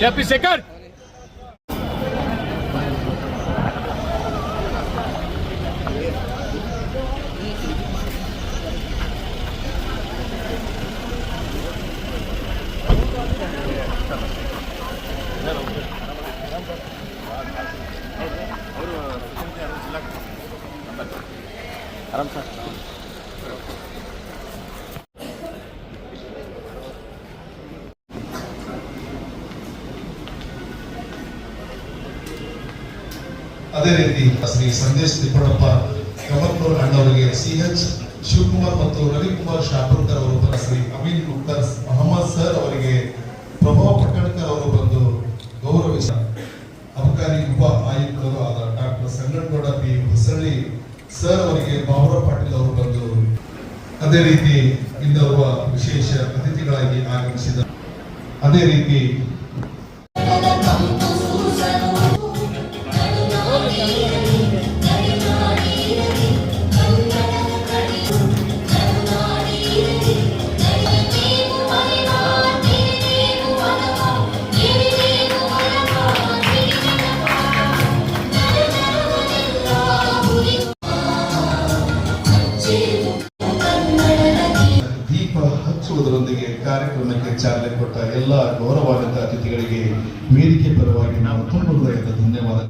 Happy second. Aram sir ಅದೇ ರೀತಿ ಶ್ರೀ ಸಂದೇಶ್ ತಿಪ್ಪಣಪ್ಪ ಕಮಲ್ಪುರ್ ಅಣ್ಣವರಿಗೆ ಸಿ ಎಚ್ ಶಿವಕುಮಾರ್ ಮತ್ತು ರವಿಕುಮಾರ್ ಶಾಪುರ್ಕರ್ ಅವರು ಶ್ರೀ ಅಮೀನ್ ಮುಕ್ತಾರ್ ಅಹಮದ್ ಸರ್ ಅವರಿಗೆ ಪ್ರಭಾವ ಪಟ್ಟಣಕರ್ ಅವರು ಬಂದು ಗೌರವಿಸ ಅಬಕಾರಿ ಉಪ ಆಯುಕ್ತರು ಆದ doctor Sanganagouda P Hosalli sir ಅವರಿಗೆ ಬಾಬುರ ಪಾಟೀಲ್ ಅವರು ಬಂದು ಅದೇ ರೀತಿ ಇನ್ನೋರ್ವ ವಿಶೇಷ ಅತಿಥಿಗಳಾಗಿ ಆಗಮಿಸಿದ ಅದೇ ರೀತಿ ಚಾಲನೆ ಕೊಟ್ಟ ಎಲ್ಲ ಗೌರವಾನ್ವಿತ ಅತಿಥಿಗಳಿಗೆ ವೇದಿಕೆ ಪರವಾಗಿ ನಾವು ತುಂಬ ಧನ್ಯವಾದ.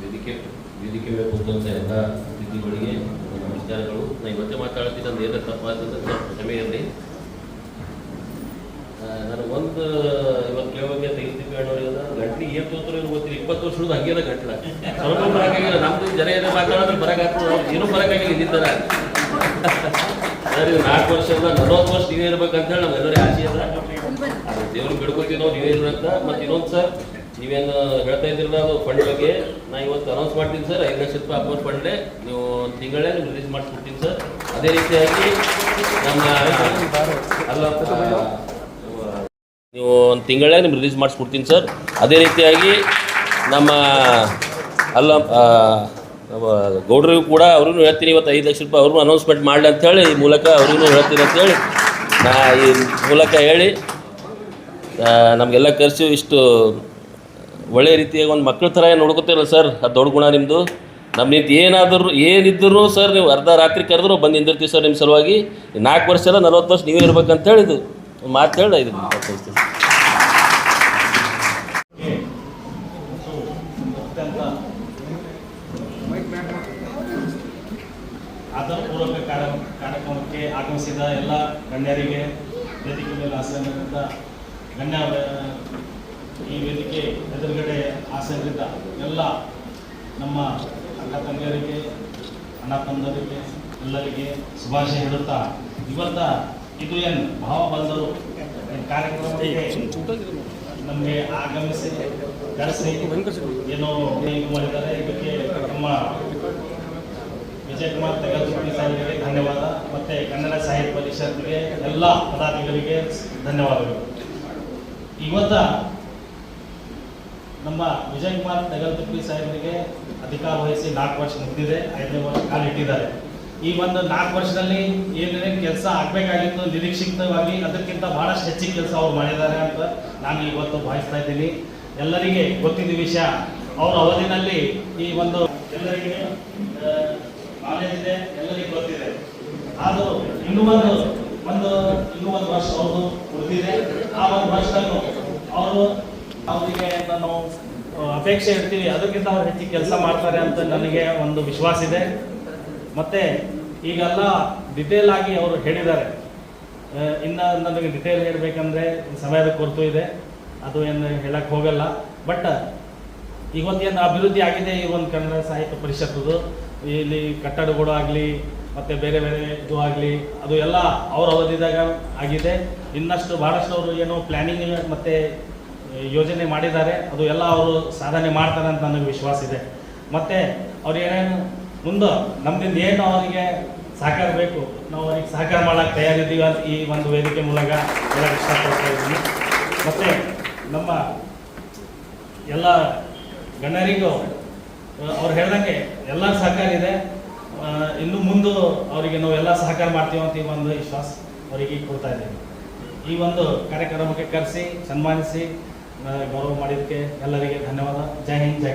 ವೇದಿಕೆ ವೇದಿಕೆ ಎಲ್ಲ ಅತಿಥಿಗಳಿಗೆ ನಮಸ್ಕಾರಗಳು ನಾನು ಇವತ್ತೇ ಮಾತಾಡ್ತೀನಿ ಏನ ತಪ್ಪಾದಂತ ಕ್ಷಮೆ ಇರಲಿ ನಾನು ಒಂದು ಇವತ್ತು ಕೇಳೋಕೆ ತೆಗಿತೀವಿ ಹೇಳೋರಿಗೆ ಗಂಟ್ಲಿ ಏನು ತೋತ್ರ ಗೊತ್ತಿಲ್ಲ. ಇಪ್ಪತ್ತು ವರ್ಷದ ಹಂಗೇನ ಗಂಟ್ಲ. ಸ್ವಲ್ಪ ನಮ್ದು ಜನ ಏನೋ ಮಾತಾಡೋದ್ರೆ ಬರೋಕ್ಕಾಗ್ತದೆ ಏನೂ ಬರೋಕ್ಕಾಗಿಲ್ಲ ಇದ್ದಿದ್ದಾರ ಸರ್ ಇದು ನಾಲ್ಕು ವರ್ಷದ ನಲವತ್ತು ವರ್ಷ ನೀವೇ ಇರ್ಬೇಕಂತ ಹೇಳಿ ನಮ್ಗೆಲ್ಲರೂ ಆಸೆ ಅದ ದೇವ್ರು ಬಿಡ್ಕೊತೀವಿ ನಾವು, ನೀವೇ ಇರ್ಬೇಕಂತ ಮತ್ತೆ ಇನ್ನೊಂದು ಸರ್, ನೀವೇನು ಹೇಳ್ತಾ ಇದ್ದಿರಲ್ಲ, ಅದು ಫಂಡ್ ಬಗ್ಗೆ. ನಾ ಇವತ್ತು ಅನೌನ್ಸ್ ಮಾಡ್ತೀನಿ ಸರ್, ಐದು ಲಕ್ಷ ರೂಪಾಯಿ ಅಕೌಂಟ್ ಫಂಡ್ಲೆ ನೀವು ತಿಂಗಳೇ ನೀವು ರಿಲೀಸ್ ಮಾಡಿಸ್ಬಿಡ್ತೀನಿ ಸರ್. ಅದೇ ರೀತಿಯಾಗಿ ನಮ್ಮ, ಅಲ್ಲ ನೀವು ಒಂದು ತಿಂಗಳೇ ನಿಮ್ಗೆ ರಿಲೀಸ್ ಮಾಡಿಸ್ಬಿಡ್ತೀನಿ ಸರ್. ಅದೇ ರೀತಿಯಾಗಿ ನಮ್ಮ, ಅಲ್ಲ ನಮ್ಮ ಗೌಡ್ರಿಗೂ ಕೂಡ ಅವ್ರಿಗೂ ಹೇಳ್ತೀನಿ, ಇವತ್ತು ಐದು ಲಕ್ಷ ರೂಪಾಯಿ ಅವ್ರಿಗೂ ಅನೌನ್ಸ್ಮೆಂಟ್ ಮಾಡಲಿ ಅಂಥೇಳಿ ಈ ಮೂಲಕ ಅವ್ರಿಗೂ ಹೇಳ್ತೀನಿ ಅಂತೇಳಿ ನಾ ಈ ಮೂಲಕ ಹೇಳಿ ನಮಗೆಲ್ಲ ಕರೆಸಿ ಇಷ್ಟು ಒಳ್ಳೆಯ ರೀತಿಯಾಗಿ ಒಂದು ಮಕ್ಕಳ ಥರ ನೋಡ್ಕೋತೀರಲ್ಲ ಸರ್, ಅದು ದೊಡ್ಡ ಗುಣ ನಿಮ್ಮದು ನಮ್ಮ ನಿಂತು ಏನಾದರೂ ಏನಿದ್ದರೂ ಸರ್ ನೀವು ಅರ್ಧ ರಾತ್ರಿ ಕರೆದ್ರು ಬಂದು ನಿಂದಿರ್ತೀವಿ ಸರ್ ನಿಮ್ಮ ಸಲುವಾಗಿ. ನಾಲ್ಕು ವರ್ಷ ಎಲ್ಲ ನಲ್ವತ್ತು ವರ್ಷ ನೀವೇ ಇರ್ಬೇಕಂತ ಹೇಳಿದ್ದು. ಮಾತು ಹೇಳಿ ಇದು. ಆಧಾರಪೂರ್ವಕ ಕಾರ್ಯ ಕಾರ್ಯಕ್ರಮಕ್ಕೆ ಆಗಮಿಸಿದ ಎಲ್ಲ ಗಣ್ಯರಿಗೆ ವೇದಿಕೆ ಮೇಲೆ ಗಣ್ಯ ಈ ವೇದಿಕೆ ಎದುರುಗಡೆ ಆಸನಗಳಿದ್ದ ಎಲ್ಲ ನಮ್ಮ ಅಕ್ಕ ತಂಗಿಯರಿಗೆ, ಅಣ್ಣ ತಂದರಿಗೆ ಎಲ್ಲರಿಗೆ ಶುಭಾಶಯ ಹೇಳುತ್ತಾ, ಇವತ್ತ ಇದು ಏನು ಭಾವ ಬಂದರು? ಕಾರ್ಯಕ್ರಮಕ್ಕೆ ನಮಗೆ ಆಗಮಿಸಿ, ಕರೆಸಿ, ಏನೋ ಮಾಡಿದ್ದಾರೆ, ಇದಕ್ಕೆ ನಮ್ಮ ವಿಜಯ್ ಕುಮಾರ್ ತೆಗಲ್ಪಟ್ಟಿ ಸಾಹೇಬರಿಗೆ ಧನ್ಯವಾದ. ಮತ್ತೆ ಕನ್ನಡ ಸಾಹಿತ್ಯ ಪರಿಷತ್ಗೆ ಎಲ್ಲ ಪದಾಧಿಕಾರಿಗಳಿಗೆ ಧನ್ಯವಾದಗಳು. ಇವತ್ತ ನಮ್ಮ ವಿಜಯಕುಮಾರ್ ಕುಮಾರ್ ತೆಗಲ್ಪಟ್ಟಿ ಸಾಹೇಬರಿಗೆ ಅಧಿಕಾರ ವಹಿಸಿ ನಾಲ್ಕು ವರ್ಷ ಮುಗಿದಿದೆ, ಐದನೇ ವರ್ಷ ಕಾಲಿಟ್ಟಿದ್ದಾರೆ. ಈ ಒಂದು ನಾಲ್ಕು ವರ್ಷದಲ್ಲಿ ಏನೇನು ಕೆಲಸ ಆಗಬೇಕಾಗಿತ್ತು ನಿರೀಕ್ಷಿತವಾಗಿ ಅದಕ್ಕಿಂತ ಬಹಳಷ್ಟು ಹೆಚ್ಚಿನ ಕೆಲಸ ಅವ್ರು ಮಾಡಿದ್ದಾರೆ ಅಂತ ನಾನು ಇವತ್ತು ಭಾವಿಸ್ತಾ ಇದ್ದೀನಿ. ಎಲ್ಲರಿಗೆ ಗೊತ್ತಿದ್ದ ವಿಷಯ, ಅವರ ಅವಧಿನಲ್ಲಿ ಈ ಒಂದು ಎಲ್ಲರಿಗೆ ನಾಲೆಜ್ ಎಲ್ಲರಿಗೂ ಗೊತ್ತಿದೆ. ಆದರೂ ಇನ್ನು ಒಂದು ಒಂದು, ಇನ್ನೂ ಒಂದು ವರ್ಷ ಅವರು ಉಳಿದಿದೆ ಆ ಒಂದು ವರ್ಷದಲ್ಲೂ ಅವರು ಅವರಿಗೆ ನಾನು ಅಪೇಕ್ಷೆ ಇರ್ತೀವಿ ಅದಕ್ಕಿಂತ ಅವ್ರು ಹೆಚ್ಚಿಗೆ ಕೆಲಸ ಮಾಡ್ತಾರೆ ಅಂತ ನನಗೆ ಒಂದು ವಿಶ್ವಾಸ ಇದೆ. ಮತ್ತೆ ಈಗೆಲ್ಲ ಡಿಟೇಲ್ ಆಗಿ ಅವರು ಹೇಳಿದ್ದಾರೆ. ಇನ್ನ ನನಗೆ ಡಿಟೇಲ್ ಹೇಳಬೇಕಂದ್ರೆ ಸಮಯದ ಕೊರತು ಇದೆ. ಅದು ಏನು ಹೇಳಕ್ ಹೋಗಲ್ಲ. ಬಟ್, ಇವತ್ತೇನು ಅಭಿವೃದ್ಧಿ ಆಗಿದೆ ಈ ಒಂದು ಕನ್ನಡ ಸಾಹಿತ್ಯ ಪರಿಷತ್ತದು. ಇಲ್ಲಿ ಕಟ್ಟಡಗಳು ಆಗಲಿ, ಮತ್ತು ಬೇರೆ ಬೇರೆ ಇದು ಆಗಲಿ, ಅದು ಎಲ್ಲ ಅವ್ರ ಅವಧಿದಾಗ ಆಗಿದೆ. ಇನ್ನಷ್ಟು ಭಾಳಷ್ಟು ಅವರು ಏನು ಪ್ಲ್ಯಾನಿಂಗ್ ಮತ್ತು ಯೋಜನೆ ಮಾಡಿದ್ದಾರೆ. ಅದು ಎಲ್ಲ ಅವರು ಸಾಧನೆ ಮಾಡ್ತಾರೆ ಅಂತ ನನಗೆ ವಿಶ್ವಾಸ ಇದೆ. ಮತ್ತು ಅವ್ರು ಏನೇನು ಮುಂದೆ ನಮ್ಮದಿಂದ ಏನು ಅವರಿಗೆ ಸಹಕಾರ ಬೇಕು, ನಾವು ಅವ್ರಿಗೆ ಸಹಕಾರ ಮಾಡೋಕ್ಕೆ ತಯಾರಿದ್ದೀವಿ ಅಂತ ಈ ಒಂದು ವೇದಿಕೆ ಮೂಲಕ ಎಲ್ಲ ಇಷ್ಟಪಡ್ತಾ ಇದ್ದೀನಿ. ಮತ್ತು ನಮ್ಮ ಎಲ್ಲ ಗಣ್ಯರಿಗೂ, ಅವ್ರು ಹೇಳ್ದಂಗೆ ಎಲ್ಲ ಸಹಕಾರ ಇದೆ. ಇನ್ನು ಮುಂದೆ ಅವರಿಗೆ ನಾವು ಎಲ್ಲ ಸಹಕಾರ ಮಾಡ್ತೀವಿ ಅಂತ ಈ ಒಂದು ವಿಶ್ವಾಸ ಅವರಿಗೆ ಕೊಡ್ತಾ ಇದ್ದೀವಿ ಈ ಒಂದು ಕಾರ್ಯಕ್ರಮಕ್ಕೆ ಕರೆಸಿ, ಸನ್ಮಾನಿಸಿ ಗೌರವ ಮಾಡಿದ್ದಕ್ಕೆ ಎಲ್ಲರಿಗೆ ಧನ್ಯವಾದ. ಜೈ ಹಿಂದ್, ಜೈ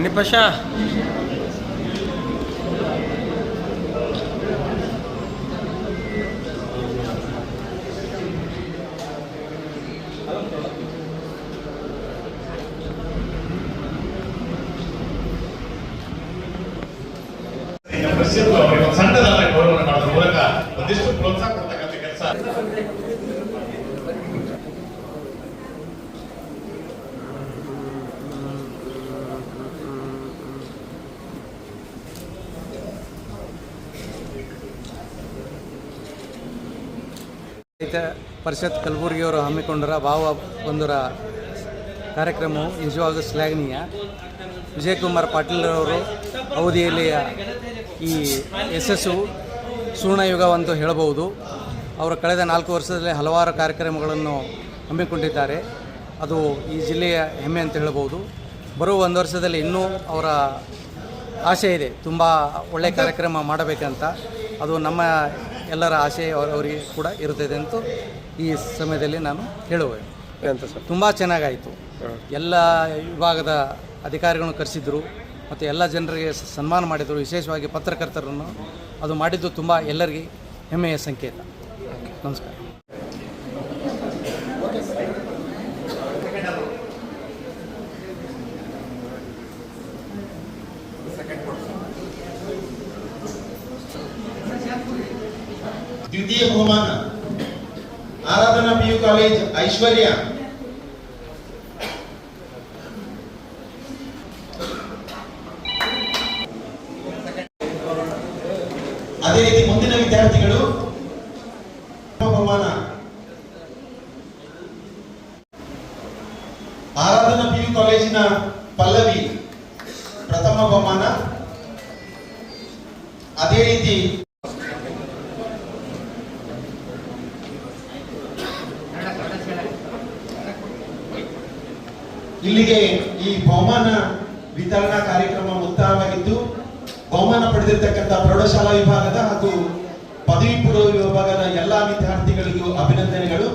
ಅನಿಪಶಾ ಈಗ ಪ್ರಸಿದ್ಧ ಅವರಿಗೆ ಒಂದು ಸಣ್ಣದಾದ ಗೌರವ ಮಾಡೋದ್ರ ಮೂಲಕ ಒಂದಿಷ್ಟು ಪ್ರೋತ್ಸಾಹ ಕೊಡ್ತಕ್ಕಂಥ ಕೆಲಸ ರೈತ ಪರಿಷತ್ ಕಲಬುರಗಿಯವರು ಹಮ್ಮಿಕೊಂಡರ ಭಾವ ಬಂಧುರ ಕಾರ್ಯಕ್ರಮವು ನಿಜವಾಗೂ ಶ್ಲಾಘನೀಯ. ವಿಜಯಕುಮಾರ್ ಪಾಟೀಲ್ರವರು ಅವಧಿಯಲ್ಲಿ ಈ ಯಶಸ್ಸು ಸುವರ್ಣಯುಗವಂತೂ ಹೇಳಬಹುದು. ಅವರು ಕಳೆದ ನಾಲ್ಕು ವರ್ಷದಲ್ಲಿ ಹಲವಾರು ಕಾರ್ಯಕ್ರಮಗಳನ್ನು ಹಮ್ಮಿಕೊಂಡಿದ್ದಾರೆ. ಅದು ಈ ಜಿಲ್ಲೆಯ ಹೆಮ್ಮೆ ಅಂತ ಹೇಳಬಹುದು. ಬರುವ ಒಂದು ವರ್ಷದಲ್ಲಿ ಇನ್ನೂ ಅವರ ಆಸೆ ಇದೆ. ತುಂಬ ಒಳ್ಳೆಯ ಕಾರ್ಯಕ್ರಮ ಮಾಡಬೇಕಂತ. ಅದು ನಮ್ಮ ಎಲ್ಲರ ಆಸೆ ಅವರವರಿಗೆ ಅವರಿಗೆ ಕೂಡ ಇರುತ್ತದೆ ಅಂತ ಈ ಸಮಯದಲ್ಲಿ ನಾನು ಹೇಳುವೆ. ಅಂತ ಸರ್? ತುಂಬ ಚೆನ್ನಾಗಾಯಿತು. ಎಲ್ಲ ವಿಭಾಗದ ಅಧಿಕಾರಿಗಳನ್ನು ಕರೆಸಿದ್ರು ಮತ್ತು ಎಲ್ಲ ಜನರಿಗೆ ಸನ್ಮಾನ ಮಾಡಿದರು ವಿಶೇಷವಾಗಿ ಪತ್ರಕರ್ತರನ್ನು. ಅದು ಮಾಡಿದ್ದು ತುಂಬ ಎಲ್ಲರಿಗೆ ಹೆಮ್ಮೆಯ ಸಂಕೇತ. ನಮಸ್ಕಾರ. ದ್ವಿತೀಯ ಬಹುಮಾನ. Aradhana PU college Aishwarya. ಅದೇ ರೀತಿ ಮುಂದಿನ ವಿದ್ಯಾರ್ಥಿಗಳು ಬಹುಮಾನ. ಆರಾಧನಾ ಪಿಯು ಕಾಲೇಜಿನ ಇಲ್ಲಿಗೆ ಈ ಬಹುಮಾನ ವಿತರಣಾ ಕಾರ್ಯಕ್ರಮ ಮುಕ್ತಾಯವಾಗಿದ್ದು, ಬಹುಮಾನ ಪಡೆದಿರ್ತಕ್ಕಂಥ ಪ್ರೌಢಶಾಲಾ ವಿಭಾಗದ ಹಾಗೂ ಪದವಿ ಪೂರ್ವ ವಿಭಾಗದ ಎಲ್ಲಾ ವಿದ್ಯಾರ್ಥಿಗಳಿಗೂ ಅಭಿನಂದನೆಗಳು.